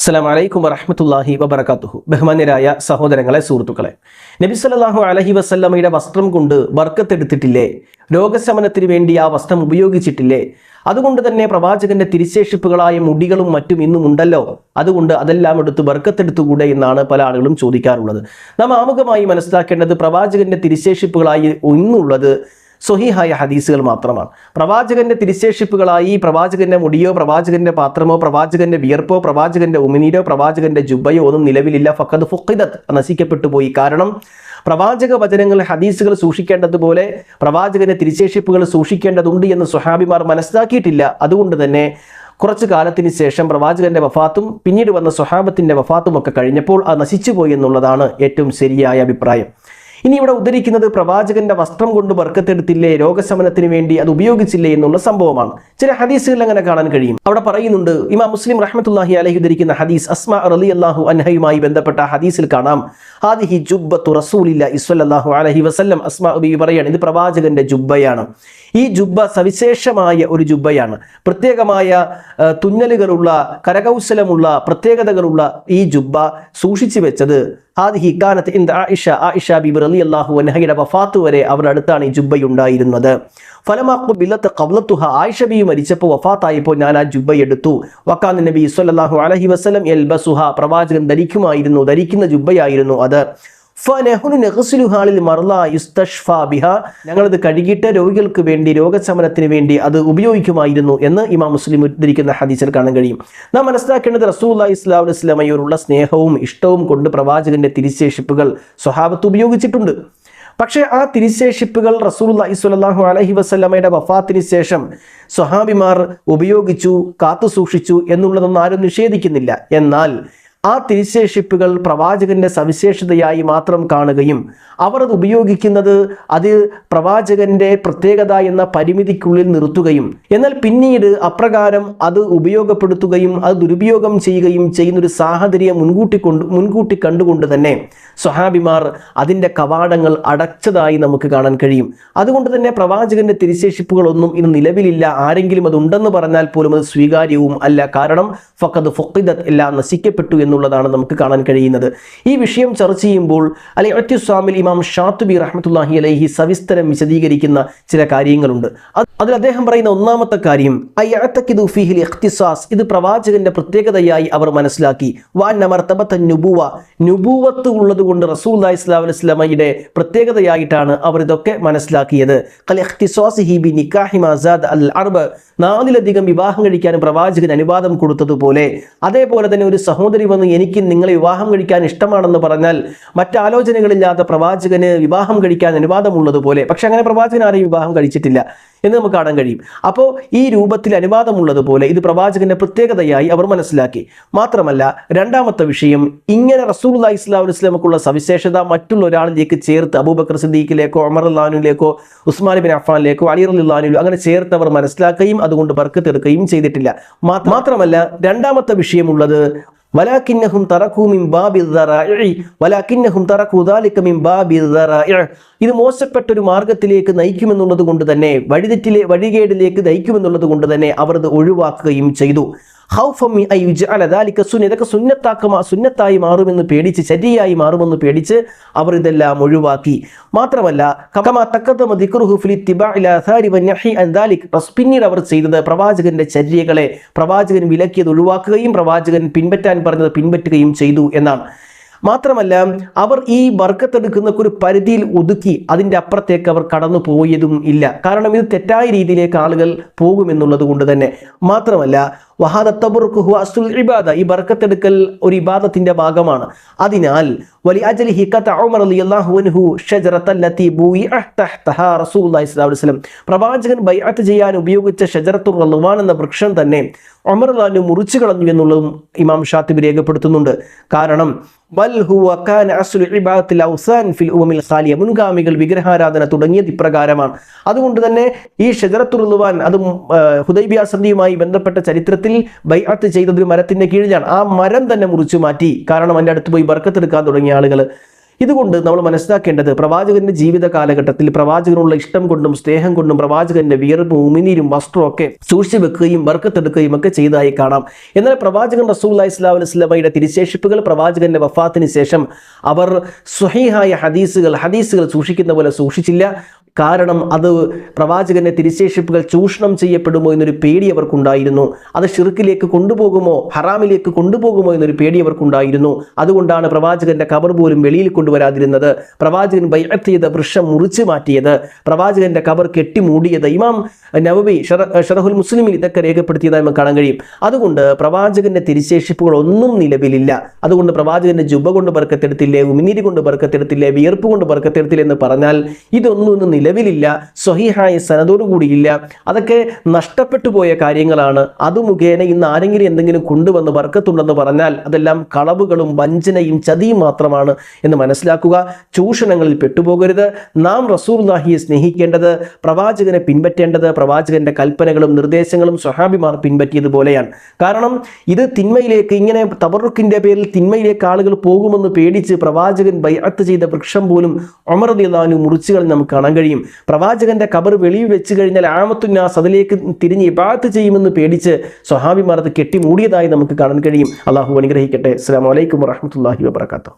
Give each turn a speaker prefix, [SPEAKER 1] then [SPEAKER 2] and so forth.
[SPEAKER 1] അസ്സലാം വലൈക്കും വറഹമത്തല്ലാഹി വബർക്കാത്തുഹു ബഹുമാന്യരായ സഹോദരങ്ങളെ സുഹൃത്തുക്കളെ. നബി സല്ലല്ലാഹു അലഹി വസല്ലമയുടെ വസ്ത്രം കൊണ്ട് ബർക്കത്തെടുത്തിട്ടില്ലേ രോഗശമനത്തിന് വേണ്ടി ആ വസ്ത്രം ഉപയോഗിച്ചിട്ടില്ലേ? അതുകൊണ്ട് തന്നെ പ്രവാചകന്റെ തിരിശേഷിപ്പുകളായ മുടികളും മറ്റും ഇന്നും ഉണ്ടല്ലോ. അതുകൊണ്ട് അതെല്ലാം എടുത്ത് ബർക്കത്തെടുത്തുകൂടെ എന്നാണ് പല ആളുകളും ചോദിക്കാറുള്ളത്. നാം ആമുഖമായി മനസ്സിലാക്കേണ്ടത് പ്രവാചകന്റെ തിരിശേഷിപ്പുകളായി ഇന്നുള്ളത് സ്വഹീഹായ ഹദീസുകൾ മാത്രമാണ്. പ്രവാചകന്റെ തിരിശേഷിപ്പുകളായി പ്രവാചകന്റെ മുടിയോ പ്രവാചകന്റെ പാത്രമോ പ്രവാചകന്റെ വിയർപ്പോ പ്രവാചകന്റെ ഉമിനീരോ പ്രവാചകന്റെ ജുബയോ ഒന്നും നിലവിലില്ല. ഫക്കത് ഫുഖിദത്ത് നശിക്കപ്പെട്ടു പോയി. കാരണം പ്രവാചക വചനങ്ങൾ ഹദീസുകൾ സൂക്ഷിക്കേണ്ടതുപോലെ പ്രവാചകന്റെ തിരിശേഷിപ്പുകൾ സൂക്ഷിക്കേണ്ടതുണ്ട് എന്ന് സ്വഹാബിമാർ മനസ്സിലാക്കിയിട്ടില്ല. അതുകൊണ്ട് തന്നെ കുറച്ചു കാലത്തിന് ശേഷം പ്രവാചകന്റെ വഫാത്തും പിന്നീട് വന്ന സ്വഹാബത്തിന്റെ വഫാത്തും ഒക്കെ കഴിഞ്ഞപ്പോൾ അത് നശിച്ചുപോയി എന്നുള്ളതാണ് ഏറ്റവും ശരിയായ അഭിപ്രായം. ഇനി ഇവിടെ ഉദ്ധരിക്കുന്നത് പ്രവാചകന്റെ വസ്ത്രം കൊണ്ട് വർക്കത്തെടുത്തില്ലേ രോഗശമനത്തിന് വേണ്ടി അത് ഉപയോഗിച്ചില്ലേ എന്നുള്ള സംഭവമാണ്. ചില ഹദീസുകളിൽ അങ്ങനെ കാണാൻ കഴിയും. അവിടെ പറയുന്നുണ്ട് ഇമാം മുസ്ലിം റഹ്മത്തുല്ലാഹി അലഹി ഉദ്ധരിക്കുന്ന ഹദീസ് അസ്മ അലി അള്ളാഹു അൻഹയുമായി ബന്ധപ്പെട്ട ഹദീസിൽ കാണാം. ഹാദിഹി ജുബ്ബത്തു റസൂലില്ല ഇസ്വല്ലാഹു അലഹി വസല്ലം അസ്മ ബി പറയാണ് ഇത് പ്രവാചകന്റെ ജുബ്ബയാണ്. ഈ ജുബ്ബ സവിശേഷമായ ഒരു ജുബ്ബയാണ്. പ്രത്യേകമായ തുന്നലുകളുള്ള കരകൗശലമുള്ള പ്രത്യേകതകളുള്ള ഈ ജുബ്ബ സൂക്ഷിച്ചു വെച്ചത് ഹാദിഹി കാനത്ത് ഇന്ത ആയിഷ ആയിഷ ബിബി റലി അള്ളാഹു അൻഹയുടെ വഫാത്ത് വരെ അവരുടെ അടുത്താണ് ഈ ജുബ്ബയുണ്ടായിരുന്നത് ഫലമാക്കു ബില്ലത്ത് കവലത്തുഹ ആയിഷ ബി മരിച്ചപ്പോൾ വഫാത്തായപ്പോൾ ഞാൻ ആ ജുബ്ബ എടുത്തു. വക്കാൻ നബി സ്വല്ലല്ലാഹു അലൈഹി വസല്ലം എൽബസുഹ പ്രവാചകൻ ധരിക്കുമായിരുന്നു ധരിക്കുന്ന ജുബ്ബയായിരുന്നു അത്. നെഹ്സുലുഹാളിൽ മർല യുസ്തഷ്ഫ ബിഹ. ഞങ്ങളത് കഴുകിയിട്ട് രോഗികൾക്ക് വേണ്ടി രോഗശമനത്തിന് വേണ്ടി അത് ഉപയോഗിക്കുമായിരുന്നു എന്ന് ഇമാം മുസ്ലിം ഉദ്ധരിക്കുന്ന ഹദീസിൽ കാണാൻ കഴിയും. നാം മനസ്സിലാക്കേണ്ടത് റസൂൽ ഇസ്ലാം ഇസ്ലാമയോടുള്ള സ്നേഹവും ഇഷ്ടവും കൊണ്ട് പ്രവാചകന്റെ തിരിശേഷിപ്പുകൾ സ്വഹാബത്ത് ഉപയോഗിച്ചിട്ടുണ്ട്. പക്ഷേ ആ തിരിശേഷിപ്പുകൾ റസൂലുള്ളാഹി സ്വല്ലല്ലാഹു അലൈഹി വസല്ലമയുടെ വഫാത്തിന് ശേഷം സ്വഹാബിമാർ ഉപയോഗിച്ചു കാത്തു സൂക്ഷിച്ചു എന്നുള്ളതൊന്നും ആരും നിഷേധിക്കുന്നില്ല. എന്നാൽ ആ തിരിശേഷിപ്പുകൾ പ്രവാചകന്റെ സവിശേഷതയായി മാത്രം കാണുകയും അവർ അത് ഉപയോഗിക്കുന്നത് അത് പ്രവാചകന്റെ പ്രത്യേകത എന്ന പരിമിതിക്കുള്ളിൽ നിർത്തുകയും എന്നാൽ പിന്നീട് അപ്രകാരം അത് ഉപയോഗപ്പെടുത്തുകയും അത് ദുരുപയോഗം ചെയ്യുകയും ചെയ്യുന്നൊരു സാഹചര്യം മുൻകൂട്ടി കൊണ്ട് മുൻകൂട്ടി കണ്ടുകൊണ്ട് തന്നെ സ്വഹാബിമാർ അതിന്റെ കവാടങ്ങൾ അടച്ചതായി നമുക്ക് കാണാൻ കഴിയും. അതുകൊണ്ട് തന്നെ പ്രവാചകന്റെ തിരിശേഷിപ്പുകളൊന്നും ഇന്ന് നിലവിലില്ല. ആരെങ്കിലും അത് ഉണ്ടെന്ന് പറഞ്ഞാൽ പോലും അത് സ്വീകാര്യവും അല്ല. കാരണം ഫക്കത് ഫൊക്കിദത്ത് എല്ലാം നശിക്കപ്പെട്ടു എന്നുള്ളതാണ് നമുക്ക് കാണാൻ കഴിയുന്നത്. ഈ വിഷയം ചർച്ച ചെയ്യുമ്പോൾ അല്ലെ ഒറ്റസ്വാമിൽ ഇമാം ഷാത്തുബി റഹ്മത്തുല്ലാഹി അലൈഹി സവിസ്തരം വിശദീകരിക്കുന്ന ചില കാര്യങ്ങളുണ്ട്. അതിൽ അദ്ദേഹം പറയുന്ന ഒന്നാമത്തെ കാര്യം ഇഖ്തിസാസ്. ഇത് പ്രവാചകന്റെ പ്രത്യേകതയായി അവർ മനസ്സിലാക്കി. വാൻ നമർത്തബത്ത നുബുവ. നുബുവത്ത് ഉള്ളത് കൊണ്ട് റസൂൽ ഇസ്ലാം വസ്ലമയുടെ പ്രത്യേകതയായിട്ടാണ് അവർ ഇതൊക്കെ മനസ്സിലാക്കിയത്. നാലിലധികം വിവാഹം കഴിക്കാൻ പ്രവാചകൻ അനുവാദം കൊടുത്തതുപോലെ അതേപോലെ തന്നെ ഒരു സഹോദരി എനിക്ക് നിങ്ങളെ വിവാഹം കഴിക്കാൻ ഇഷ്ടമാണെന്ന് പറഞ്ഞാൽ മറ്റാലോചനകളില്ലാത്ത പ്രവാചകന് വിവാഹം കഴിക്കാൻ അനുവാദമുള്ളതുപോലെ. പക്ഷെ അങ്ങനെ പ്രവാചകൻ ആരെയും വിവാഹം കഴിച്ചിട്ടില്ല എന്ന് നമുക്ക് കാണാൻ കഴിയും. അപ്പോൾ ഈ രൂപത്തിൽ അനുവാദമുള്ളതുപോലെ ഇത് പ്രവാചകന്റെ പ്രത്യേകതയായി അവർ മനസ്സിലാക്കി. മാത്രമല്ല രണ്ടാമത്തെ വിഷയം ഇങ്ങനെ റസൂൽ ഇസ്ലാം ഇസ്ലാമക്കുള്ള സവിശേഷത മറ്റുള്ള ഒരാളിലേക്ക് ചേർത്ത് അബൂബക്കർ സിദ്ദീഖിലേക്കോ അമർ അള്ളഹാനുലേക്കോ ഉസ്മാൻ ബിൻ അഫാനിലേക്കോ അലി അള്ളഹാനിലോ അങ്ങനെ ചേർത്ത് അവർ മനസ്സിലാക്കുകയും അതുകൊണ്ട് ബർക്കത്തെടുക്കുകയും ചെയ്തിട്ടില്ല. മാത്രമല്ല രണ്ടാമത്തെ വിഷയമുള്ളത് വലാക്കിന്നഹും തറക്കൂ വലാക്കിന്നഹും തറക്കൂ ദാലിക്ക ഇത് ഒരു മാർഗത്തിലേക്ക് നയിക്കുമെന്നുള്ളത് കൊണ്ട് തന്നെ വഴിതെറ്റിലെ വഴികേടിലേക്ക് നയിക്കുമെന്നുള്ളത് കൊണ്ട് തന്നെ അവർ ഇത് ഒഴിവാക്കുകയും ചെയ്തു. ഹൗഫം ഐ അൻ യുജ്അല ദാലിക സുന്ന ഇതൊക്കെ സുന്നത്താക്കമാ സുന്നത്തായി മാറുമെന്ന് പേടിച്ച് ശരിയായി മാറുമെന്ന് പേടിച്ച് അവർ ഇതെല്ലാം ഒഴിവാക്കി. മാത്രമല്ല കമ പിന്നീട് അവർ ചെയ്തത് പ്രവാചകന്റെ ചര്യകളെ പ്രവാചകൻ വിലക്കിയത് ഒഴിവാക്കുകയും പ്രവാചകൻ പിൻപറ്റാൻ പറഞ്ഞത് പിൻപറ്റുകയും ചെയ്തു എന്നാണ്. മാത്രമല്ല അവർ ഈ വർക്കത്തെടുക്കുന്ന ഒരു പരിധിയിൽ ഒതുക്കി അതിന്റെ അപ്പുറത്തേക്ക് അവർ കടന്നു പോയതും ഇല്ല. കാരണം ഇത് തെറ്റായ രീതിയിലേക്ക് ആളുകൾ പോകുമെന്നുള്ളത് കൊണ്ട് തന്നെ. മാത്രമല്ല ഇബാദ. ഈ ബർക്കത്തെടുക്കൽ ഒരു ഇബാദത്തിന്റെ ഭാഗമാണ്. അതിനാൽ വലി അജലിഹി ഖത ഉമർ പ്രവാചകൻ ബൈഅത്ത് ചെയ്യാൻ ഉപയോഗിച്ച ഷജറത്തുർ റളുവാൻ എന്ന വൃക്ഷം തന്നെ ഉമർ റളിയല്ലാഹു മുറിച്ചു കളഞ്ഞു എന്നുള്ളതും ഇമാം ഷാത്തിബി രേഖപ്പെടുത്തുന്നുണ്ട്. കാരണം മുൻഗാമികൾ വിഗ്രഹാരാധന തുടങ്ങിയത് ഇപ്രകാരമാണ്. അതുകൊണ്ട് തന്നെ ഈ ഷജറത്തുർ റളുവാൻ അതും ഹുദൈബിയ സന്ധിയുമായി ബന്ധപ്പെട്ട ചരിത്രത്തിൽ ബൈഅത്ത് ചെയ്തത് ഒരു മരത്തിന്റെ കീഴിലാണ്. ആ മരം തന്നെ മുറിച്ചു മാറ്റി. കാരണം അതിന്റെ അടുത്ത് പോയി ബർക്കത്തെടുക്കാൻ തുടങ്ങിയ ആളുകൾ ഇതുകൊണ്ട് നമ്മൾ മനസ്സിലാക്കേണ്ടത് പ്രവാചകന്റെ ജീവിത കാലഘട്ടത്തിൽ പ്രവാചകനുള്ള ഇഷ്ടം കൊണ്ടും സ്നേഹം കൊണ്ടും പ്രവാചകന്റെ വിയർപ്പും ഉമിനീരും വസ്ത്രവും ഒക്കെ സൂക്ഷിച്ചു വെക്കുകയും വർക്കത്തെടുക്കുകയും ഒക്കെ ചെയ്തതായി കാണാം. എന്നാൽ പ്രവാചകൻ റസൂൽ ഇസ്ലാം അലൈസ്ലമയുടെ തിരിശേഷിപ്പുകൾ പ്രവാചകന്റെ വഫാത്തിന് ശേഷം അവർ സ്വഹീഹായ ഹദീസുകൾ ഹദീസുകൾ സൂക്ഷിക്കുന്ന പോലെ സൂക്ഷിച്ചില്ല. കാരണം അത് പ്രവാചകന്റെ തിരിശേഷിപ്പുകൾ ചൂഷണം ചെയ്യപ്പെടുമോ എന്നൊരു പേടി അവർക്കുണ്ടായിരുന്നു. അത് ഷിർക്കിലേക്ക് കൊണ്ടുപോകുമോ ഹറാമിലേക്ക് കൊണ്ടുപോകുമോ എന്നൊരു പേടി അവർക്കുണ്ടായിരുന്നു. അതുകൊണ്ടാണ് പ്രവാചകന്റെ കബർ പോലും വെളിയിൽ കൊണ്ടുവരാതിരുന്നത്. പ്രവാചകൻ ബൈഅത്ത് ചെയ്ത വൃക്ഷം മുറിച്ചു മാറ്റിയത്. പ്രവാചകന്റെ കബർ കെട്ടിമൂടിയത് ഇമാം നവബി ഷറഹുൽ മുസ്ലിമിൽ ഇതൊക്കെ രേഖപ്പെടുത്തിയതായി നമുക്ക് കാണാൻ കഴിയും. അതുകൊണ്ട് പ്രവാചകന്റെ തിരിശേഷിപ്പുകൾ ഒന്നും നിലവിലില്ല. അതുകൊണ്ട് പ്രവാചകന്റെ ജുബ കൊണ്ട് ബർക്കത്തെടുത്തില്ലേ ഉമിനീര് കൊണ്ട് ബർക്കത്തെടുത്തില്ലേ വിയർപ്പ് കൊണ്ട് ബർക്കത്തെടുത്തില്ലേ എന്ന് പറഞ്ഞാൽ ഇതൊന്നും നിലവിലില്ല സ്വഹീഹായ സനതോടുകൂടിയില്ല അതൊക്കെ നഷ്ടപ്പെട്ടു പോയ കാര്യങ്ങളാണ്. അത് മുഖേന ഇന്ന് ആരെങ്കിലും എന്തെങ്കിലും കൊണ്ടുവന്ന് വർക്കത്തുണ്ടെന്ന് പറഞ്ഞാൽ അതെല്ലാം കളവുകളും വഞ്ചനയും ചതിയും മാത്രമാണ് എന്ന് മനസ്സിലാക്കുക. ചൂഷണങ്ങളിൽ പെട്ടുപോകരുത്. നാം റസൂർലാഹിയെ സ്നേഹിക്കേണ്ടത് പ്രവാചകനെ പിൻപറ്റേണ്ടത് പ്രവാചകന്റെ കൽപ്പനകളും നിർദ്ദേശങ്ങളും സ്വഹാബിമാർ പിൻപറ്റിയതുപോലെയാണ് കാരണം ഇത് തിന്മയിലേക്ക് ഇങ്ങനെ തവറുക്കിന്റെ പേരിൽ തിന്മയിലേക്ക് ആളുകൾ പോകുമെന്ന് പേടിച്ച് പ്രവാചകൻ ബൈഅത്ത് ചെയ്ത വൃക്ഷം പോലും ഒമർ ദിലാനു മുറിച്ചുകൾ നമുക്ക് കാണാൻ പ്രവാചകന്റെ കബർ വെളിയിൽ വെച്ച് കഴിഞ്ഞാൽ ആമത്തുന്നാസ് അതിലേക്ക് തിരിഞ്ഞ് ഇബാത്ത് ചെയ്യുമെന്ന് പേടിച്ച് സ്വഹാബിമാർ അത് കെട്ടിമൂടിയതായി നമുക്ക് കാണാൻ കഴിയും. അള്ളാഹു അനുഗ്രഹിക്കട്ടെ. അസ്സാം വലൈക്കും വറഹമത്തല്ലാഹി വാബർക്കാത്തു